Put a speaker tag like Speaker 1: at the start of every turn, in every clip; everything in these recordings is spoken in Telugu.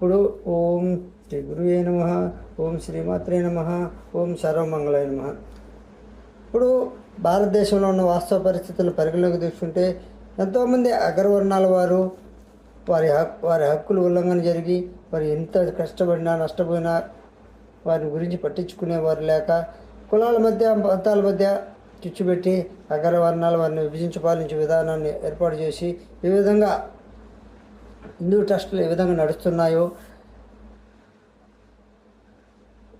Speaker 1: ఇప్పుడు ఓం శ్రీ గురువే నమ ఓం శ్రీమాత్రే నమ ఓం సర్వమంగళాయ నమ ఇప్పుడు భారతదేశంలో ఉన్న వాస్తవ పరిస్థితులు పరిగణలోకి తీసుకుంటే ఎంతోమంది అగ్రవర్ణాల వారు వారి హక్కు వారి హక్కులు ఉల్లంఘన జరిగి వారు ఎంత కష్టపడినా నష్టపోయినా వారి గురించి పట్టించుకునేవారు లేక కులాల మధ్య మతాల మధ్య చిచ్చుపెట్టి అగ్రవర్ణాలు వారిని విభజించి పాలించే విధానాన్ని ఏర్పాటు చేసి ఈ విధంగా హిందూ ట్రస్ట్లు ఏ విధంగా నడుస్తున్నాయో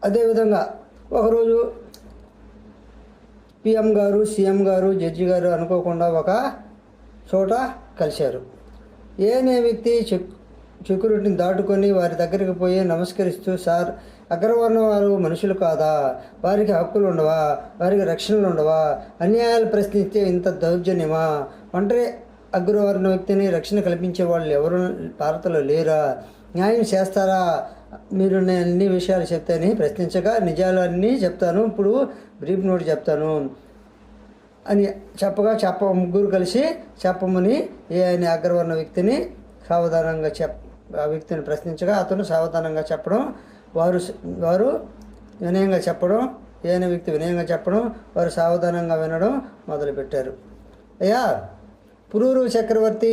Speaker 1: అదేవిధంగా ఒకరోజు పిఎం గారు సీఎం గారు జడ్జి గారు అనుకోకుండా ఒక చోట కలిశారు ఏనే వ్యక్తి చెక్ సెక్యూరిటీని దాటుకొని వారి దగ్గరికి పోయి నమస్కరిస్తూ సార్ అగ్రవర్ణ వారు మనుషులు కాదా వారికి హక్కులు ఉండవా వారికి రక్షణలు ఉండవా అన్యాయాలు ప్రశ్నిస్తే ఇంత దౌర్జన్యమా ఒంటరి అగ్రవర్ణ వ్యక్తిని రక్షణ కల్పించే వాళ్ళు ఎవరు భారత్లో లేరా న్యాయం చేస్తారా మీరు నేను అన్ని విషయాలు చెప్తానని ప్రశ్నించగా నిజాలు అన్నీ చెప్తాను ఇప్పుడు బ్రీఫ్ నోట్ చెప్తాను అని చెప్పగా చెప్ప ముగ్గురు కలిసి చెప్పమని ఏ ఆయన అగ్రవర్ణ వ్యక్తిని సావధానంగా చెప్ ఆ వ్యక్తిని ప్రశ్నించగా అతను సావధానంగా చెప్పడం వారు వారు వినయంగా చెప్పడం ఏ వ్యక్తి వినయంగా చెప్పడం వారు సావధానంగా వినడం మొదలుపెట్టారు అయ్యా పురూరు చక్రవర్తి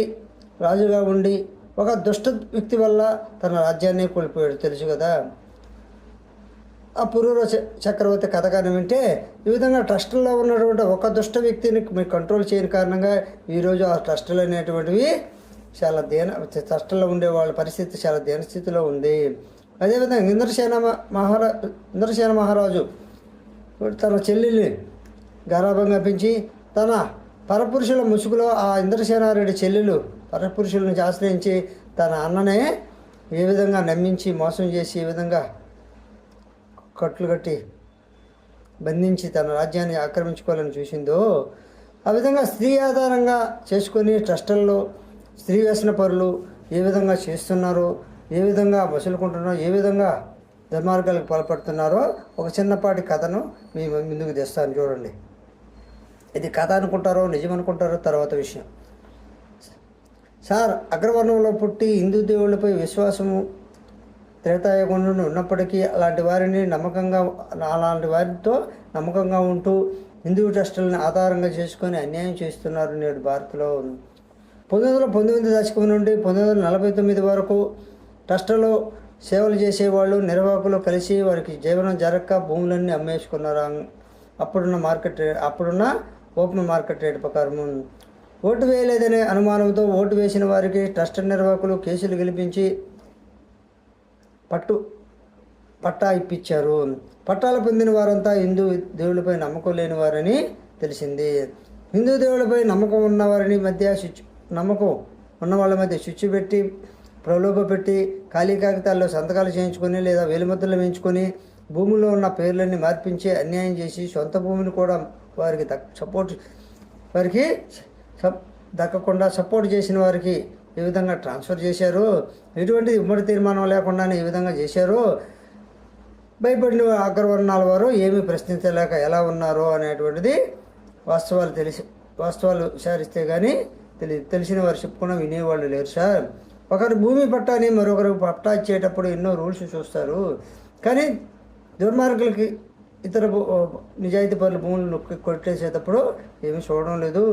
Speaker 1: రాజుగా ఉండి ఒక దుష్ట వ్యక్తి వల్ల తన రాజ్యాన్ని కోల్పోయాడు తెలుసు కదా ఆ పురూర చక్రవర్తి కథ కానీ వింటే ఈ విధంగా ట్రస్టుల్లో ఉన్నటువంటి ఒక దుష్ట వ్యక్తిని మీరు కంట్రోల్ చేయని కారణంగా ఈరోజు ఆ ట్రస్టులు అనేటువంటివి చాలా దీన ట్రస్టుల్లో ఉండే వాళ్ళ పరిస్థితి చాలా దీనస్థితిలో ఉంది అదేవిధంగా ఇంద్రసేన మహారా ఇంద్రసేన మహారాజు తన చెల్లెల్ని గారాభంగా పెంచి తన పరపురుషుల ముసుగులో ఆ ఇంద్రసేనారెడ్డి చెల్లెలు పరపురుషులను ఆశ్రయించి తన అన్ననే ఏ విధంగా నమ్మించి మోసం చేసి ఏ విధంగా కట్లు కట్టి బంధించి తన రాజ్యాన్ని ఆక్రమించుకోవాలని చూసిందో ఆ విధంగా స్త్రీ ఆధారంగా చేసుకొని ట్రస్టల్లో స్త్రీ వ్యసన పరులు ఏ విధంగా చేస్తున్నారో ఏ విధంగా వసులుకుంటున్నారో ఏ విధంగా దుర్మార్గాలకు పాల్పడుతున్నారో ఒక చిన్నపాటి కథను మీ ముందుకు తెస్తాను చూడండి ఇది కథ అనుకుంటారో నిజం అనుకుంటారో తర్వాత విషయం సార్ అగ్రవర్ణంలో పుట్టి హిందూ దేవుళ్ళపై విశ్వాసము త్రేతాయుగంలో ఉన్నప్పటికీ అలాంటి వారిని నమ్మకంగా అలాంటి వారితో నమ్మకంగా ఉంటూ హిందూ ట్రస్టులను ఆధారంగా చేసుకొని అన్యాయం చేస్తున్నారు నేడు భారత్లో పంతొమ్మిది వందల పంతొమ్మిది దశకం నుండి పంతొమ్మిది వందల నలభై తొమ్మిది వరకు ట్రస్టులో సేవలు చేసేవాళ్ళు నిర్వాహకులు కలిసి వారికి జీవనం జరగక భూములన్నీ అమ్మేసుకున్నారు అప్పుడున్న మార్కెట్ అప్పుడున్న ఓపెన్ మార్కెట్ రేటు ప్రకారం ఓటు వేయలేదనే అనుమానంతో ఓటు వేసిన వారికి ట్రస్ట్ నిర్వాహకులు కేసులు గెలిపించి పట్టు పట్టా ఇప్పించారు పట్టాలు పొందిన వారంతా హిందూ దేవుళ్ళపై నమ్మకం లేని వారని తెలిసింది హిందూ దేవుళ్ళపై నమ్మకం ఉన్నవారిని మధ్య శుచి నమ్మకం ఉన్న వాళ్ళ మధ్య శుచి పెట్టి ప్రలోభ పెట్టి ఖాళీ కాగితాల్లో సంతకాలు చేయించుకొని లేదా వేలిముద్రలు వేయించుకొని భూముల్లో ఉన్న పేర్లన్నీ మార్పించి అన్యాయం చేసి సొంత భూమిని కూడా వారికి సపోర్ట్ వారికి దక్కకుండా సపోర్ట్ చేసిన వారికి ఏ విధంగా ట్రాన్స్ఫర్ చేశారు ఎటువంటి ఉమ్మడి తీర్మానం లేకుండానే ఈ విధంగా చేశారు భయపడిన అగ్రవర్ణాల వారు ఏమి ప్రశ్నించలేక ఎలా ఉన్నారు అనేటువంటిది వాస్తవాలు తెలిసి వాస్తవాలు విచారిస్తే కానీ తెలి తెలిసిన వారు చెప్పుకున్నా వినేవాళ్ళు లేరు సార్ ఒకరు భూమి పట్టాని మరొకరు పట్టా ఇచ్చేటప్పుడు ఎన్నో రూల్స్ చూస్తారు కానీ దుర్మార్గులకి ఇతర నిజాయితీ పరుల భూములు నొక్కి కొట్టేసేటప్పుడు ఏమీ చూడడం లేదు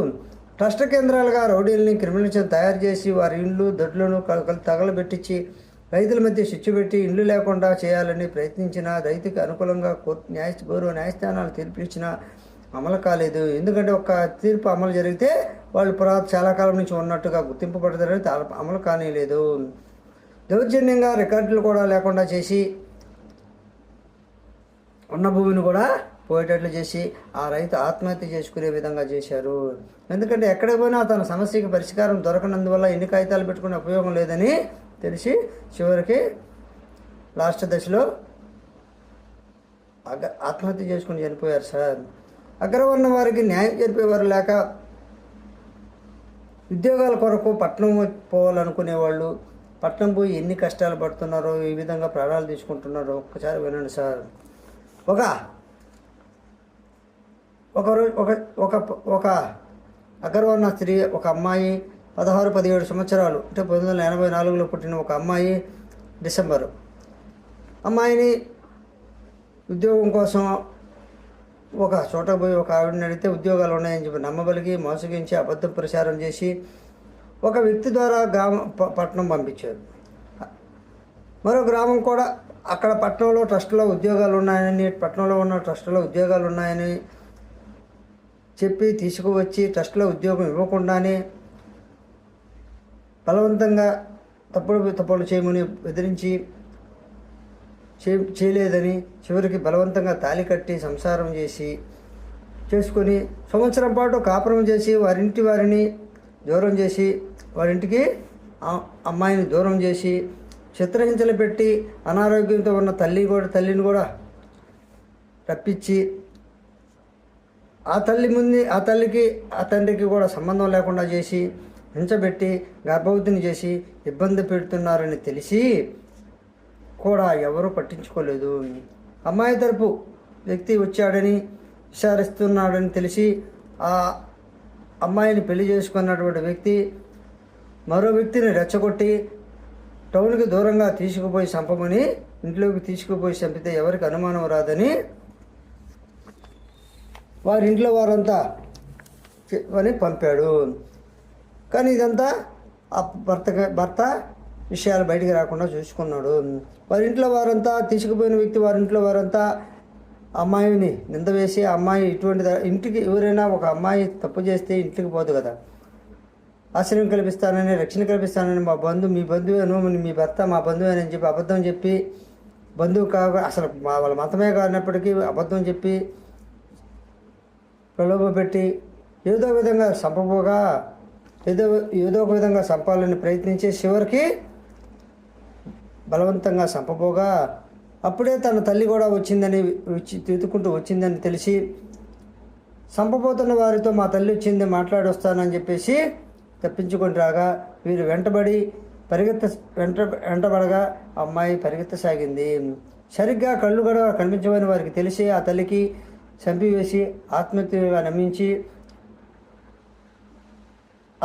Speaker 1: ట్రస్ట్ కేంద్రాలుగా రౌడీల్ని క్రిమినల్స్ని తయారు చేసి వారి ఇండ్లు దొడ్లను తగలబెట్టించి రైతుల మధ్య శిక్ష పెట్టి ఇండ్లు లేకుండా చేయాలని ప్రయత్నించిన రైతుకి అనుకూలంగా కోర్టు న్యాయ గౌరవ న్యాయస్థానాలు తీర్పిచ్చిన అమలు కాలేదు ఎందుకంటే ఒక తీర్పు అమలు జరిగితే వాళ్ళు పురా చాలా కాలం నుంచి ఉన్నట్టుగా గుర్తింపబడతారని అమలు లేదు దౌర్జన్యంగా రికార్డులు కూడా లేకుండా చేసి ఉన్న భూమిని కూడా పోయేటట్లు చేసి ఆ రైతు ఆత్మహత్య చేసుకునే విధంగా చేశారు ఎందుకంటే ఎక్కడ పోయినా తన సమస్యకి పరిష్కారం దొరకనందువల్ల ఎన్ని కాగితాలు పెట్టుకునే ఉపయోగం లేదని తెలిసి చివరికి లాస్ట్ దశలో ఆత్మహత్య చేసుకుని చనిపోయారు సార్ అగ్రవర్ణ వారికి న్యాయం జరిపేవారు లేక ఉద్యోగాల కొరకు పట్టణం పోవాలనుకునేవాళ్ళు పట్టణం పోయి ఎన్ని కష్టాలు పడుతున్నారో ఏ విధంగా ప్రాణాలు తీసుకుంటున్నారో ఒక్కసారి వినండి సార్ ఒక ఒక ఒక ఒక స్త్రీ ఒక అమ్మాయి పదహారు పదిహేడు సంవత్సరాలు అంటే పంతొమ్మిది వందల ఎనభై నాలుగులో పుట్టిన ఒక అమ్మాయి డిసెంబరు అమ్మాయిని ఉద్యోగం కోసం ఒక చోట పోయి ఒక ఆవిడని అడిగితే ఉద్యోగాలు ఉన్నాయని చెప్పి నమ్మబలికి మోసగించి అబద్ధ ప్రచారం చేసి ఒక వ్యక్తి ద్వారా గ్రామ పట్టణం పంపించారు మరో గ్రామం కూడా అక్కడ పట్టణంలో ట్రస్టులో ఉద్యోగాలు ఉన్నాయని పట్టణంలో ఉన్న ట్రస్టులో ఉద్యోగాలు ఉన్నాయని చెప్పి తీసుకువచ్చి ట్రస్టులో ఉద్యోగం ఇవ్వకుండానే బలవంతంగా తప్పుడు తప్పులు చేయమని బెదిరించి చే చేయలేదని చివరికి బలవంతంగా తాలి కట్టి సంసారం చేసి చేసుకొని సంవత్సరం పాటు కాపురం చేసి వారింటి వారిని దూరం చేసి వారింటికి అమ్మాయిని దూరం చేసి చిత్రహింసలు పెట్టి అనారోగ్యంతో ఉన్న తల్లి కూడా తల్లిని కూడా రప్పించి ఆ తల్లి ముందు ఆ తల్లికి ఆ తండ్రికి కూడా సంబంధం లేకుండా చేసి హింసబెట్టి గర్భవతిని చేసి ఇబ్బంది పెడుతున్నారని తెలిసి కూడా ఎవరు పట్టించుకోలేదు అమ్మాయి తరపు వ్యక్తి వచ్చాడని విచారిస్తున్నాడని తెలిసి ఆ అమ్మాయిని పెళ్లి చేసుకున్నటువంటి వ్యక్తి మరో వ్యక్తిని రెచ్చగొట్టి టౌన్కి దూరంగా తీసుకుపోయి చంపమని ఇంట్లోకి తీసుకుపోయి చంపితే ఎవరికి అనుమానం రాదని వారి ఇంట్లో వారంతా అని పంపాడు కానీ ఇదంతా ఆ భర్త భర్త విషయాలు బయటికి రాకుండా చూసుకున్నాడు వారి ఇంట్లో వారంతా తీసుకుపోయిన వ్యక్తి వారి ఇంట్లో వారంతా అమ్మాయిని నింద వేసి అమ్మాయి ఇటువంటి ఇంటికి ఎవరైనా ఒక అమ్మాయి తప్పు చేస్తే ఇంటికి పోదు కదా ఆశ్రయం కల్పిస్తానని రక్షణ కల్పిస్తానని మా బంధు మీ బంధువేను మీ భర్త మా బంధువేనని చెప్పి అబద్ధం చెప్పి బంధువు కాక అసలు మా వాళ్ళ మతమే కానప్పటికీ అబద్ధం చెప్పి ప్రలోభ పెట్టి ఏదో విధంగా చంపబోగా ఏదో ఏదో ఒక విధంగా సంపాలని ప్రయత్నించి చివరికి బలవంతంగా చంపబోగా అప్పుడే తన తల్లి కూడా వచ్చిందని వచ్చి వచ్చిందని తెలిసి సంపపోతున్న వారితో మా తల్లి వచ్చింది మాట్లాడొస్తానని చెప్పేసి తప్పించుకొని రాగా వీరు వెంటబడి పరిగెత్త వెంట వెంటబడగా అమ్మాయి పరిగెత్తసాగింది సరిగ్గా కళ్ళు గడవ కనిపించమని వారికి తెలిసి ఆ తల్లికి చంపివేసి ఆత్మహత్యగా నమ్మించి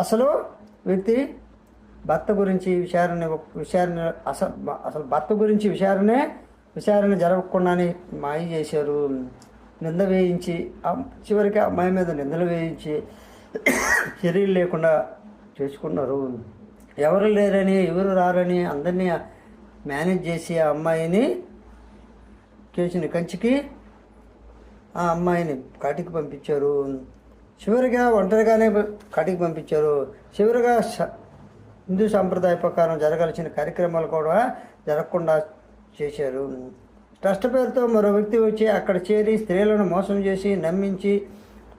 Speaker 1: అసలు వ్యక్తి భర్త గురించి విచారణ విచారణ అసలు అసలు భర్త గురించి విచారణ విచారణ జరగకుండానే మాయ చేశారు నింద వేయించి చివరికి అమ్మాయి మీద నిందలు వేయించి చర్యలు లేకుండా చేసుకున్నారు ఎవరు లేరని ఎవరు రారని అందరినీ మేనేజ్ చేసి ఆ అమ్మాయిని చేసిన కంచికి ఆ అమ్మాయిని కాటికి పంపించారు చివరిగా ఒంటరిగానే కాటికి పంపించారు చివరిగా హిందూ సాంప్రదాయ ప్రకారం జరగాల్సిన కార్యక్రమాలు కూడా జరగకుండా చేశారు ట్రస్ట్ పేరుతో మరో వ్యక్తి వచ్చి అక్కడ చేరి స్త్రీలను మోసం చేసి నమ్మించి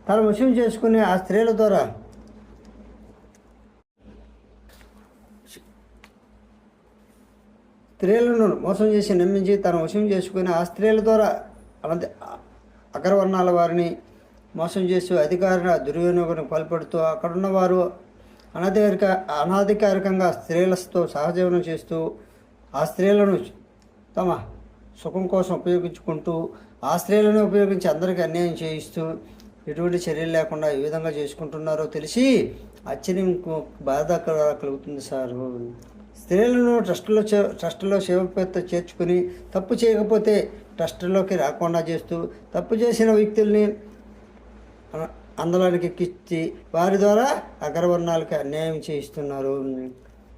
Speaker 1: తను వశం చేసుకుని ఆ స్త్రీల ద్వారా స్త్రీలను మోసం చేసి నమ్మించి తను వశం చేసుకుని ఆ స్త్రీల ద్వారా అనంత అగ్రవర్ణాల వారిని మోసం చేస్తూ అధికార దుర్వినియోగం పాల్పడుతూ అక్కడున్న వారు అనధికారిక అనాధికారికంగా స్త్రీలతో సహజీవనం చేస్తూ ఆ స్త్రీలను తమ సుఖం కోసం ఉపయోగించుకుంటూ ఆ స్త్రీలను ఉపయోగించి అందరికీ అన్యాయం చేయిస్తూ ఎటువంటి చర్యలు లేకుండా ఏ విధంగా చేసుకుంటున్నారో తెలిసి ఆశ్చర్యం బాధ కలుగుతుంది సార్ స్త్రీలను ట్రస్టులో ట్రస్టులో సేవపేత్త చేర్చుకుని తప్పు చేయకపోతే ట్రస్టులోకి రాకుండా చేస్తూ తప్పు చేసిన వ్యక్తుల్ని అందలానికి ఎక్కించి వారి ద్వారా అగ్రవర్ణాలకి అన్యాయం చేయిస్తున్నారు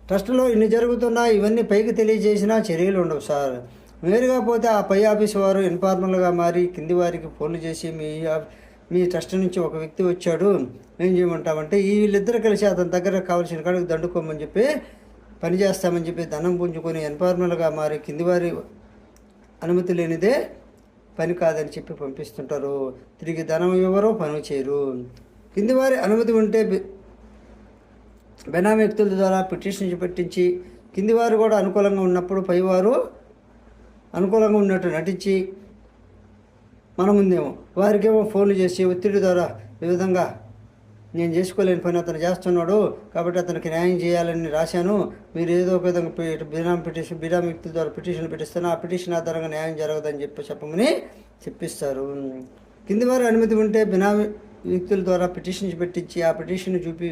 Speaker 1: ట్రస్టులో ఇన్ని జరుగుతున్నా ఇవన్నీ పైకి తెలియజేసినా చర్యలు ఉండవు సార్ వేరుగా పోతే ఆ పై ఆఫీస్ వారు ఇన్ఫార్మల్గా మారి కింది వారికి ఫోన్లు చేసి మీ మీ ట్రస్ట్ నుంచి ఒక వ్యక్తి వచ్చాడు ఏం చేయమంటామంటే వీళ్ళిద్దరు కలిసి అతని దగ్గర కావాల్సిన కాడికి దండుకోమని చెప్పి పని చేస్తామని చెప్పి ధనం పుంజుకొని ఎన్ఫార్మల్గా మారి కింది వారి అనుమతి లేనిదే పని కాదని చెప్పి పంపిస్తుంటారు తిరిగి ధనం ఇవ్వరు పని చేయరు కింది వారి అనుమతి ఉంటే బెనామీ వ్యక్తుల ద్వారా పిటిషన్ పెట్టించి కింది వారు కూడా అనుకూలంగా ఉన్నప్పుడు పైవారు అనుకూలంగా ఉన్నట్టు నటించి మన ముందేమో వారికేమో ఫోన్లు చేసి ఒత్తిడి ద్వారా ఈ విధంగా నేను చేసుకోలేని పని అతను చేస్తున్నాడు కాబట్టి అతనికి న్యాయం చేయాలని రాశాను మీరు ఏదో ఒక విధంగా బిరామి పిటిషన్ బిరామి వ్యక్తుల ద్వారా పిటిషన్ పెట్టిస్తాను ఆ పిటిషన్ ఆధారంగా న్యాయం జరగదని చెప్పి చెప్పమని చెప్పిస్తారు కింది వారు అనుమతి ఉంటే బినామి వ్యక్తుల ద్వారా పిటిషన్ పెట్టించి ఆ పిటిషన్ చూపి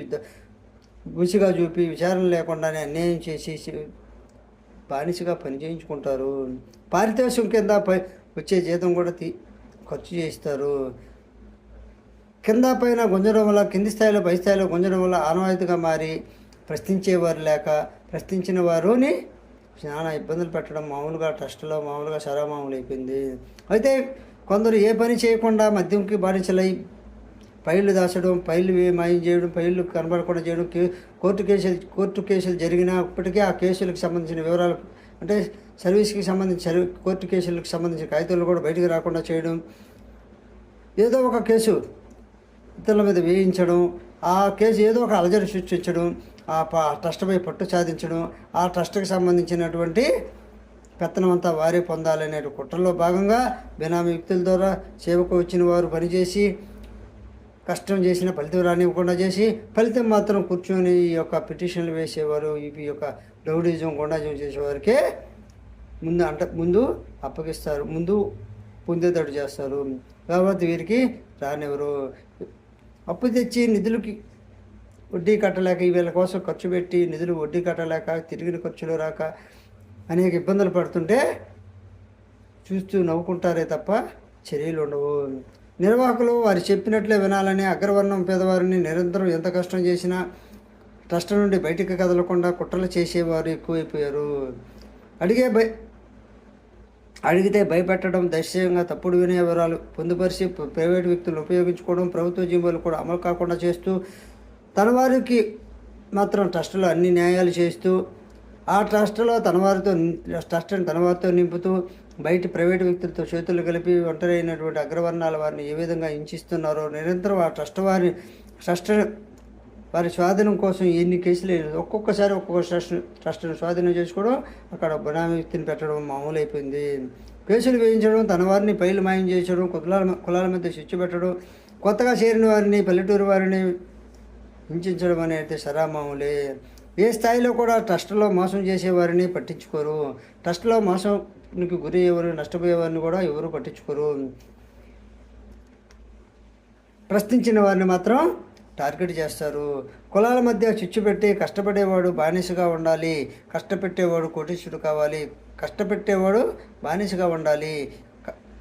Speaker 1: గుసిగా చూపి విచారణ లేకుండానే అన్యాయం చేసేసి బానిసగా పని చేయించుకుంటారు పారితోషికం కింద వచ్చే జీతం కూడా తీ ఖర్చు చేస్తారు కింద పైన గుంజడం వల్ల కింది స్థాయిలో పై స్థాయిలో గుంజడం వల్ల ఆనవాయితీగా మారి ప్రశ్నించేవారు లేక ప్రశ్నించిన వారుని చాలా ఇబ్బందులు పెట్టడం మామూలుగా ట్రస్ట్లో మామూలుగా సరా అయిపోయింది అయితే కొందరు ఏ పని చేయకుండా మద్యంకి బాధించలై ఫైళ్ళు దాచడం ఫైళ్ళు మాయం చేయడం ఫైళ్ళు కనబడకుండా చేయడం కోర్టు కేసులు కోర్టు కేసులు జరిగినప్పటికీ ఆ కేసులకు సంబంధించిన వివరాలు అంటే సర్వీస్కి సంబంధించి కోర్టు కేసులకు సంబంధించిన కాగితాలు కూడా బయటకు రాకుండా చేయడం ఏదో ఒక కేసు ఇతరుల మీద వేయించడం ఆ కేసు ఏదో ఒక అలజడి సృష్టించడం ఆ ట్రస్ట్పై పట్టు సాధించడం ఆ ట్రస్ట్కి సంబంధించినటువంటి పెత్తనం అంతా వారే పొందాలనే కుట్రలో భాగంగా బినామీ వ్యక్తుల ద్వారా సేవకు వచ్చిన వారు పనిచేసి కష్టం చేసిన ఫలితం రానివ్వకుండా చేసి ఫలితం మాత్రం కూర్చొని ఈ యొక్క పిటిషన్లు వేసేవారు ఈ యొక్క డౌడిజం గుండాజం చేసేవారికే ముందు అంట ముందు అప్పగిస్తారు ముందు పొందేటట్టు చేస్తారు కాబట్టి వీరికి రానివ్వరు అప్పు తెచ్చి నిధులకి వడ్డీ కట్టలేక వీళ్ళ కోసం ఖర్చు పెట్టి నిధులు వడ్డీ కట్టలేక తిరిగిన ఖర్చులు రాక అనేక ఇబ్బందులు పడుతుంటే చూస్తూ నవ్వుకుంటారే తప్ప చర్యలు ఉండవు నిర్వాహకులు వారు చెప్పినట్లే వినాలని అగ్రవర్ణం పేదవారిని నిరంతరం ఎంత కష్టం చేసినా ట్రస్ట్ నుండి బయటికి కదలకుండా కుట్రలు చేసేవారు ఎక్కువైపోయారు అడిగే బై అడిగితే భయపెట్టడం దశయంగా తప్పుడు వివరాలు పొందుపరిచి ప్రైవేటు వ్యక్తులు ఉపయోగించుకోవడం ప్రభుత్వ జీవోలు కూడా అమలు కాకుండా చేస్తూ తన వారికి మాత్రం ట్రస్టులో అన్ని న్యాయాలు చేస్తూ ఆ ట్రస్టులో తన వారితో ట్రస్ట్ని తన వారితో నింపుతూ బయట ప్రైవేటు వ్యక్తులతో చేతులు కలిపి ఒంటరైనటువంటి అగ్రవర్ణాల వారిని ఏ విధంగా హింసిస్తున్నారో నిరంతరం ఆ ట్రస్ట్ వారిని ట్రస్ట్ వారి స్వాధీనం కోసం ఎన్ని కేసులు ఒక్కొక్కసారి ఒక్కొక్క ట్రస్ట్ ట్రస్ట్ను స్వాధీనం చేసుకోవడం అక్కడ బునామీ వ్యక్తిని పెట్టడం మామూలు అయిపోయింది కేసులు వేయించడం తన వారిని పైలు మాయం చేయించడం కులాల కులాల మధ్య శిక్ష పెట్టడం కొత్తగా చేరిన వారిని పల్లెటూరు వారిని హింసించడం అనేది సరా మామూలే ఏ స్థాయిలో కూడా ట్రస్ట్లో మోసం చేసేవారిని పట్టించుకోరు ట్రస్ట్లో మోసంకి గురి అయ్యేవారు నష్టపోయేవారిని కూడా ఎవరు పట్టించుకోరు ప్రశ్నించిన వారిని మాత్రం టార్గెట్ చేస్తారు కులాల మధ్య చిచ్చు పెట్టి కష్టపడేవాడు బానిసగా ఉండాలి కష్టపెట్టేవాడు కోటీశ్వరుడు కావాలి కష్టపెట్టేవాడు బానిసగా ఉండాలి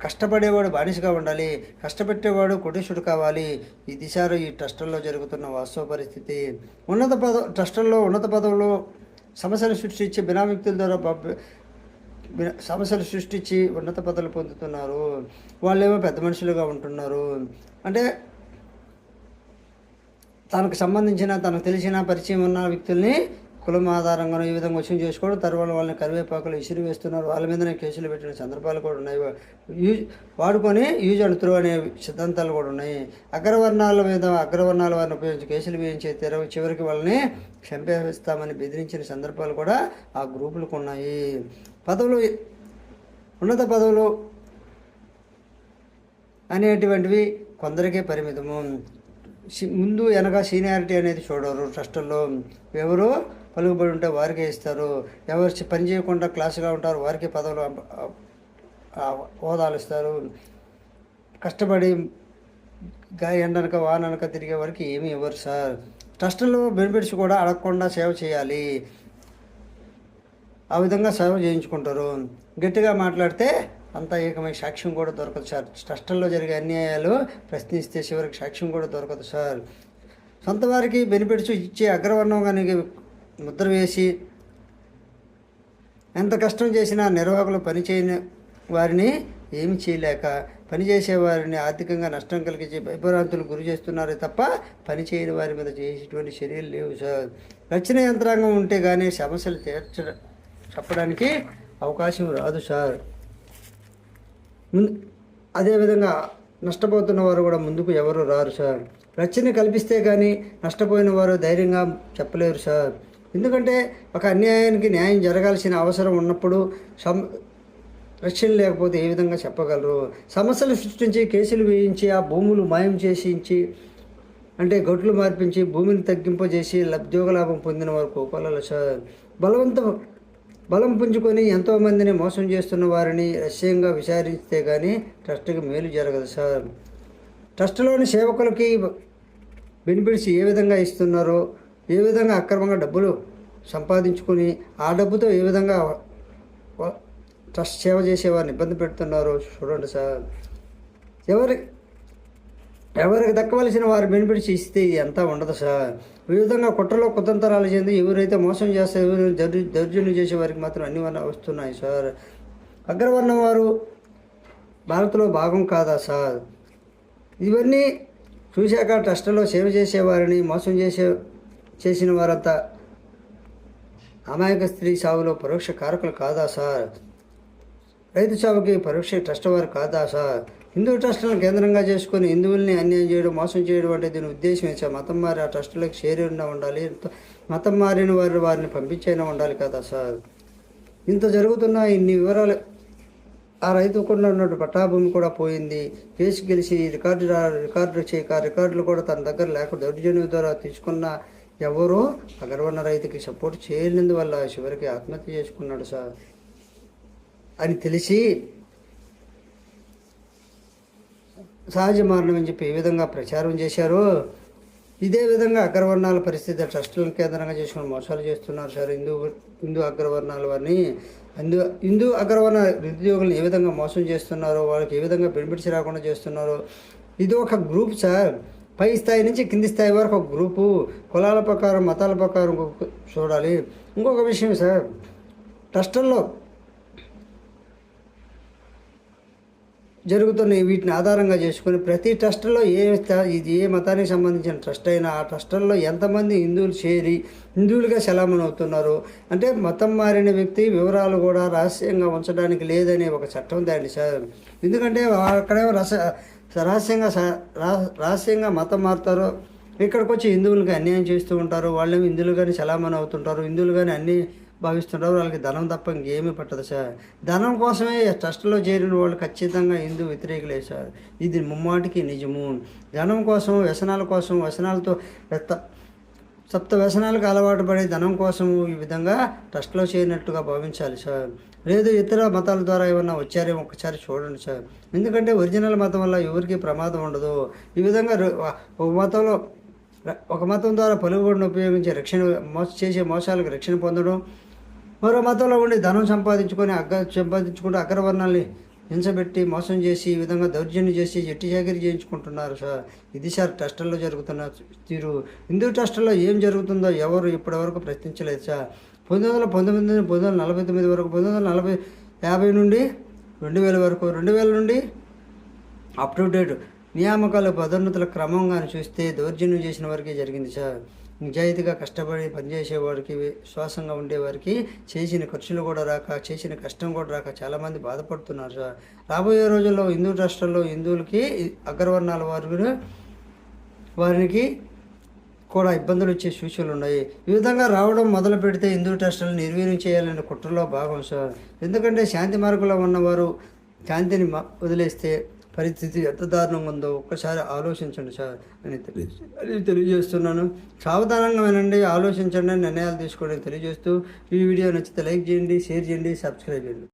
Speaker 1: కష్టపడేవాడు బానిసగా ఉండాలి కష్టపెట్టేవాడు కోటీశ్వరుడు కావాలి ఈ దిశారు ఈ ట్రస్టుల్లో జరుగుతున్న వాస్తవ పరిస్థితి ఉన్నత పద ట్రస్టుల్లో ఉన్నత పదవులు సమస్యలు సృష్టించి బినామిక్తుల ద్వారా సమస్యలు సృష్టించి ఉన్నత పదవులు పొందుతున్నారు వాళ్ళేమో పెద్ద మనుషులుగా ఉంటున్నారు అంటే తనకు సంబంధించిన తనకు తెలిసిన పరిచయం ఉన్న వ్యక్తుల్ని కులం ఆధారంగా ఈ విధంగా వచ్చి చేసుకోవడం తర్వాత వాళ్ళని కరివేపాకులు ఇసిరి వేస్తున్నారు వాళ్ళ మీదనే కేసులు పెట్టిన సందర్భాలు కూడా ఉన్నాయి యూజ్ వాడుకొని యూజ్ అండ్ త్రో అనే సిద్ధాంతాలు కూడా ఉన్నాయి అగ్రవర్ణాల మీద అగ్రవర్ణాల వారిని ఉపయోగించి కేసులు వేయించే తెర చివరికి వాళ్ళని క్షంపేస్తామని బెదిరించిన సందర్భాలు కూడా ఆ గ్రూపులకు ఉన్నాయి పదవులు ఉన్నత పదవులు అనేటువంటివి కొందరికే పరిమితము ముందు వెనక సీనియారిటీ అనేది చూడరు ట్రస్టుల్లో ఎవరు పలుకుబడి ఉంటే వారికే ఇస్తారు ఎవరు పని చేయకుండా క్లాసుగా ఉంటారు వారికి పదవులు హోదాలు ఇస్తారు కష్టపడి ఎండనక వానక తిరిగే వారికి ఏమీ ఇవ్వరు సార్ ట్రస్టులు బెనిఫిట్స్ కూడా అడగకుండా సేవ చేయాలి ఆ విధంగా సేవ చేయించుకుంటారు గట్టిగా మాట్లాడితే అంతా ఏకమైన సాక్ష్యం కూడా దొరకదు సార్ ట్రస్టుల్లో జరిగే అన్యాయాలు ప్రశ్నిస్తే చివరికి సాక్ష్యం కూడా దొరకదు సార్ సొంత వారికి బెనిఫిట్స్ ఇచ్చే అగ్రవర్ణం కానీ ముద్ర వేసి ఎంత కష్టం చేసినా నిర్వాహకులు పనిచేయని వారిని ఏమి చేయలేక పనిచేసే వారిని ఆర్థికంగా నష్టం కలిగించే భయభ్రాంతులు గురి చేస్తున్నారే తప్ప పనిచేయని వారి మీద చేసేటువంటి చర్యలు లేవు సార్ రచన యంత్రాంగం ఉంటే కానీ సమస్యలు తీర్చ చెప్పడానికి అవకాశం రాదు సార్ ముందు అదేవిధంగా నష్టపోతున్న వారు కూడా ముందుకు ఎవరు రారు సార్ రచ్చని కల్పిస్తే కానీ నష్టపోయిన వారు ధైర్యంగా చెప్పలేరు సార్ ఎందుకంటే ఒక అన్యాయానికి న్యాయం జరగాల్సిన అవసరం ఉన్నప్పుడు సమ రక్షణ లేకపోతే ఏ విధంగా చెప్పగలరు సమస్యలు సృష్టించి కేసులు వేయించి ఆ భూములు మాయం చేసించి అంటే గొడ్లు మార్పించి భూమిని తగ్గింపజేసి లబ్ధోగలాభం పొందిన వారు కోపాలలో సార్ బలవంతం బలం పుంజుకొని ఎంతోమందిని మోసం చేస్తున్న వారిని రహస్యంగా విచారిస్తే కానీ ట్రస్ట్కి మేలు జరగదు సార్ ట్రస్ట్లోని సేవకులకి బెనిఫిట్స్ ఏ విధంగా ఇస్తున్నారో ఏ విధంగా అక్రమంగా డబ్బులు సంపాదించుకుని ఆ డబ్బుతో ఏ విధంగా ట్రస్ట్ సేవ చేసేవారిని ఇబ్బంది పెడుతున్నారో చూడండి సార్ ఎవరి ఎవరికి దక్కవలసిన వారి బెనిఫిట్స్ ఇస్తే అంతా ఉండదు సార్ విధంగా కుట్రలో కుతంతరాలు చెంది ఎవరైతే మోసం చేస్తే ఎవరైనా దౌర్జ దౌర్జన్యం చేసే వారికి మాత్రం అన్ని వస్తున్నాయి సార్ అగ్రవర్ణం వారు భారత్లో భాగం కాదా సార్ ఇవన్నీ చూశాక ట్రస్టులో సేవ చేసేవారిని మోసం చేసే చేసిన వారంతా అమాయక స్త్రీ సాగులో పరోక్ష కారకులు కాదా సార్ రైతు సాగుకి పరోక్ష ట్రస్ట్ వారు కాదా సార్ హిందూ ట్రస్టులను కేంద్రంగా చేసుకుని హిందువుల్ని అన్యాయం చేయడం మోసం చేయడం అంటే దీని ఉద్దేశం మతం మారి ఆ ట్రస్టులకు చేరిన ఉండాలి మతం మారిన వారు వారిని పంపించైనా ఉండాలి కదా సార్ ఇంత జరుగుతున్న ఇన్ని వివరాలు ఆ రైతు కూడా ఉన్నట్టు పట్టాభూమి కూడా పోయింది కేసు గెలిచి రికార్డు రికార్డు చేయక రికార్డులు కూడా తన దగ్గర లేక దౌర్జన్యం ద్వారా తీసుకున్న ఎవరో అగర్వన్న రైతుకి సపోర్ట్ చేయనందువల్ల చివరికి ఆత్మహత్య చేసుకున్నాడు సార్ అని తెలిసి సహజ మరణం అని చెప్పి ఏ విధంగా ప్రచారం చేశారో ఇదే విధంగా అగ్రవర్ణాల పరిస్థితి ట్రస్టులను కేంద్రంగా చేసుకుని మోసాలు చేస్తున్నారు సార్ హిందూ హిందూ అగ్రవర్ణాల వారిని హిందూ హిందూ అగ్రవర్ణ నిరుద్యోగులను ఏ విధంగా మోసం చేస్తున్నారో వాళ్ళకి ఏ విధంగా బెనిఫిట్స్ రాకుండా చేస్తున్నారో ఇది ఒక గ్రూప్ సార్ పై స్థాయి నుంచి కింది స్థాయి వరకు ఒక గ్రూపు కులాల ప్రకారం మతాల ప్రకారం చూడాలి ఇంకొక విషయం సార్ ట్రస్టుల్లో జరుగుతున్నాయి వీటిని ఆధారంగా చేసుకుని ప్రతి ట్రస్ట్లో ఏ ఇది ఏ మతానికి సంబంధించిన ట్రస్ట్ అయినా ఆ ట్రస్టుల్లో ఎంతమంది హిందువులు చేరి హిందువులుగా చలామణి అవుతున్నారు అంటే మతం మారిన వ్యక్తి వివరాలు కూడా రహస్యంగా ఉంచడానికి లేదనే ఒక చట్టం దాన్ని ఎందుకంటే అక్కడే రస రహస్యంగా రహస్యంగా మతం మారుతారు ఇక్కడికి వచ్చి హిందువులకి అన్యాయం చేస్తూ ఉంటారు వాళ్ళేమో కానీ చలామణి అవుతుంటారు కానీ అన్ని భావిస్తుంటారు వాళ్ళకి ధనం తప్ప ఇంకేమీ పట్టదు సార్ ధనం కోసమే ట్రస్ట్లో చేరిన వాళ్ళు ఖచ్చితంగా హిందూ వ్యతిరేకులే సార్ ఇది ముమ్మాటికి నిజము ధనం కోసం వ్యసనాల కోసం వ్యసనాలతో సప్త వ్యసనాలకు అలవాటు పడే ధనం కోసం ఈ విధంగా ట్రస్ట్లో చేరినట్టుగా భావించాలి సార్ లేదు ఇతర మతాల ద్వారా ఏమన్నా వచ్చారేమో ఒకసారి చూడండి సార్ ఎందుకంటే ఒరిజినల్ మతం వల్ల ఎవరికి ప్రమాదం ఉండదు ఈ విధంగా ఒక మతంలో ఒక మతం ద్వారా పలువుబడిని ఉపయోగించి రక్షణ మోస చేసే మోసాలకు రక్షణ పొందడం మరో మతంలో ఉండి ధనం సంపాదించుకొని అగ్గ సంపాదించుకుంటూ అగ్రవర్ణాల్ని హింసబెట్టి మోసం చేసి ఈ విధంగా దౌర్జన్యం చేసి జట్టి చాకరీ చేయించుకుంటున్నారు సార్ ఇది సార్ ట్రస్టల్లో జరుగుతున్న తీరు హిందూ ట్రస్టల్లో ఏం జరుగుతుందో ఎవరు ఇప్పటివరకు ప్రశ్నించలేదు సార్ పంతొమ్మిది వందల పంతొమ్మిది పంతొమ్మిది వందల నలభై తొమ్మిది వరకు పంతొమ్మిది వందల నలభై యాభై నుండి రెండు వేల వరకు రెండు వేల నుండి అప్ టు డేట్ నియామకాలు పదోన్నతుల క్రమంగా చూస్తే దౌర్జన్యం చేసిన వరకే జరిగింది సార్ నిజాయితీగా కష్టపడి పనిచేసేవాడికి విశ్వాసంగా ఉండేవారికి చేసిన ఖర్చులు కూడా రాక చేసిన కష్టం కూడా రాక చాలామంది బాధపడుతున్నారు సార్ రాబోయే రోజుల్లో హిందూ రాష్ట్రాల్లో హిందువులకి అగ్రవర్ణాల వారు వారికి కూడా ఇబ్బందులు వచ్చే సూచనలు ఉన్నాయి ఈ విధంగా రావడం మొదలు పెడితే హిందూ ట్రస్టులను నిర్వీర్యం చేయాలనే కుట్రలో భాగం సార్ ఎందుకంటే శాంతి మార్గంలో ఉన్నవారు శాంతిని వదిలేస్తే పరిస్థితి ఎంత దారుణంగా ఉందో ఒక్కసారి ఆలోచించండి సార్ అని తెలియ తెలియజేస్తున్నాను సావధానంగా వినండి ఆలోచించండి నిర్ణయాలు తీసుకోండి తెలియజేస్తూ ఈ వీడియో నచ్చితే లైక్ చేయండి షేర్ చేయండి సబ్స్క్రైబ్ చేయండి